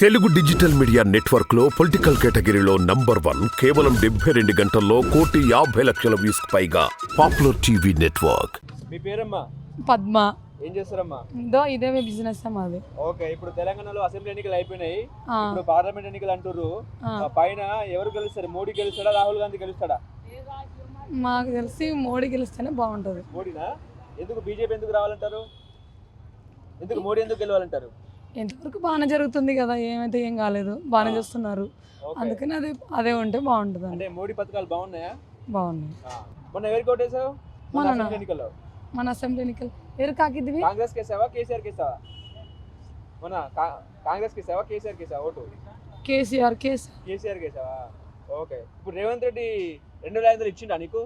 Telugu digital media నెట్వర్క్లో political కేటగిరీలో number one కేవలం డెబ్బై రెండు గంటల్లో కోటి యాభై లక్షల వ్యూస్ పైగా పాపులర్ టీవీ నెట్వర్క్. మీ పేరమ్మా? పద్మ. ఏం చేస్తారమ్మా? ఇదో ఇదే బిజినెస్ మాది ఓకే ఇప్పుడు తెలంగాణలో అసెంబ్లీ ఎన్నికలు అయిపోయినాయి. ఆ, ఇప్పుడు పార్లమెంట్ ఎన్నికలు అంటుర్రు. ఆ. ఆ పైన ఎవరు గెలుస్తారు? మోడీ గెలుస్తాడా రాహుల్ గాంధీ గెలుస్తాడా? మాకు తెలిసి మోడీ గెలిస్తేనే బాగుంటుంది. మోడీనా? ఎందుకు బీజేపీ ఎందుకు రావాలంటారు? ఎందుకు మోడీ ఎందుకు గెలవాలంటారు? ఎంతవరకు బాగానే జరుగుతుంది కదా ఏమైతే ఏం కాలేదు బాగానే. చేస్తున్నారు. అందుకని అదే అదే ఉంటే బాగుంటుంది అంటే మోడీ పథకాలు బాగున్నాయా? బాగుంది ఆ. మొన్న ఎవరికి ఓటేసావు? అసెంబ్లీ ఎన్నికల్లో. మన అసెంబ్లీ ఎన్నికలు ఎవరు కాకిద్దివి కాంగ్రెస్ కేసావా కేసీఆర్ కేసావా మొన్న కా- కాంగ్రెస్ కేసావా కేసీఆర్ కేసావా ఓటు? కేసీఆర్ కేసీ కేసీఆర్ కేసావా ఓకే. ఇప్పుడు రేవంత్ రెడ్డి రెండు వేల ఐదు వందలు ఇచ్చిండా నీకు?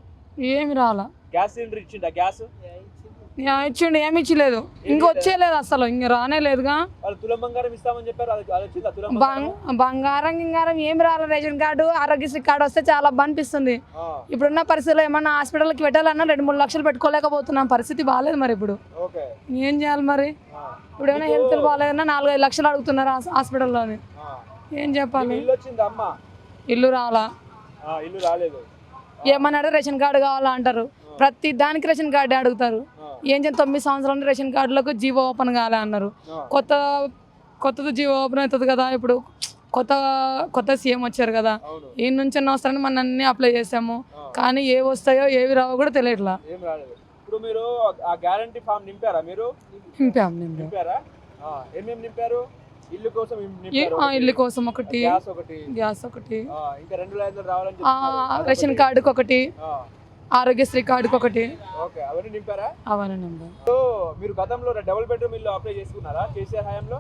ఏమి రాలా. గ్యాస్ సిలిండర్ ఇచ్చిండా గ్యాస్? ఇచ్చిండు ఏమి ఇచ్చలేదు. ఇంక వచ్చేలేదు అసలు ఇంక రానే లేదుగా. బంగారం గింగారం ఏమి రాలే రేషన్ కార్డు ఆరోగ్యశ్రీ కార్డు వస్తే చాలా అనిపిస్తుంది. ఇప్పుడున్న పరిస్థితుల్లో ఏమన్నా హాస్పిటల్కి పెట్టాలన్నా రెండు మూడు లక్షలు పెట్టుకోలేకపోతున్నాం. పరిస్థితి బాగాలేదు మరి ఇప్పుడు. ఏం చేయాలి మరి? ఇప్పుడు ఏమైనా హెల్త్ బాగాలేదన్నా నాలుగైదు లక్షలు అడుగుతున్నారు హాస్- హాస్పిటల్లోని. ఏం చెప్పాలి? ఇల్లు రాలా ఇల్లు రాలేదు. ఏమన్నాడు? రేషన్ కార్డు కావాలా అంటారు. ప్రతి దానికి రేషన్ కార్డు అడుగుతారు. ఏం చేయాలి? తొమ్మిది సంవత్సరాలు రేషన్ కార్డులకు జీవో ఓపెన్ కాలే అన్నారు. కొత్త కొత్తది జీవో ఓపెన్ అవుతుంది కదా ఇప్పుడు కొత్త కొత్త సీఎం వచ్చారు కదా. ఈ నుంచి వస్తారని మన అన్ని అప్లై చేసాము. కానీ ఏ వస్తాయో ఏవి రావో కూడా తెలియట్లా. ఇప్పుడు మీరు ఆ గ్యారంటీ ఫామ్ నింపారా మీరు? నింపాం నింపాం నింపారా? ఆ, ఏమేమి నింపారు? ఇల్లు కోసం ఇల్లు ఒకటి. గ్యాస్ ఒకటి. గ్యాస్ ఇంకా రెండు రావాలని. రేషన్ కార్డుకి ఒకటి. ఆరోగ్యశ్రీ కార్డుకి ఒకటి. ఓకే అవన్నీ నింపారా? అవన్నీ నింపాం. సో మీరు గతంలో డబుల్ బెడ్రూమ్ ఇల్లు అప్లై చేసుకున్నారా? కేసీఆర్ హయాంలో?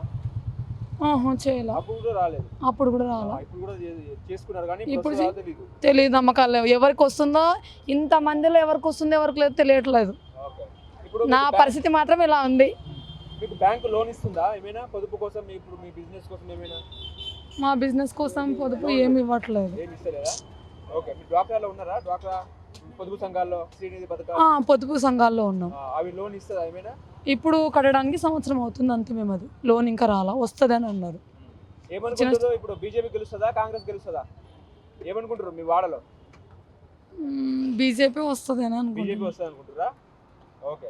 ఆహా, చేయలే. అప్పుడు కూడా రాలేదు. అప్పుడు కూడా రాలా. ఇప్పుడు కూడా చేసుకున్నారు కానీ ఇప్పుడు తెలియదు నమ్మకాలు. ఎవరికి వస్తుందో ఇంత మందిలో ఎవరికి వస్తుందో ఎవరికి లేదు తెలియట్లేదు. నా పరిస్థితి మాత్రం ఇలా ఉంది. మీకు బ్యాంక్ లోన్ ఇస్తుందా? ఏమైనా? పొదుపు కోసం మీ ఇప్పుడు మీ బిజినెస్ కోసం ఏమైనా? మా బిజినెస్ కోసం పొదుపు ఏమి ఇవ్వట్లేదు. ఏమి ఇస్తలేదా? ఓకే మీరు డ్వాక్రాలో ఉన్నారా? డ్వాక్రా? పొదుపు సంఘాల్లో పొదుపు సంఘాల్లో ఉన్నాం. అవి లోన్ ఇస్తుందా ఏమైనా? ఇప్పుడు కట్టడానికి సంవత్సరం అవుతుంది అంతే మేము అది. లోన్ ఇంకా రాలా వస్తుంది అని అన్నారు ఏమనుకుంటారు ఇప్పుడు బీజేపీ గెలుస్తుందా కాంగ్రెస్ గెలుస్తుందా? ఏమనుకుంటారు మీ వాడలో? బీజేపీ వస్తుంది అని బీజేపీ అనుకుంటున్నాను వస్తుంది అనుకుంటారా ఓకే.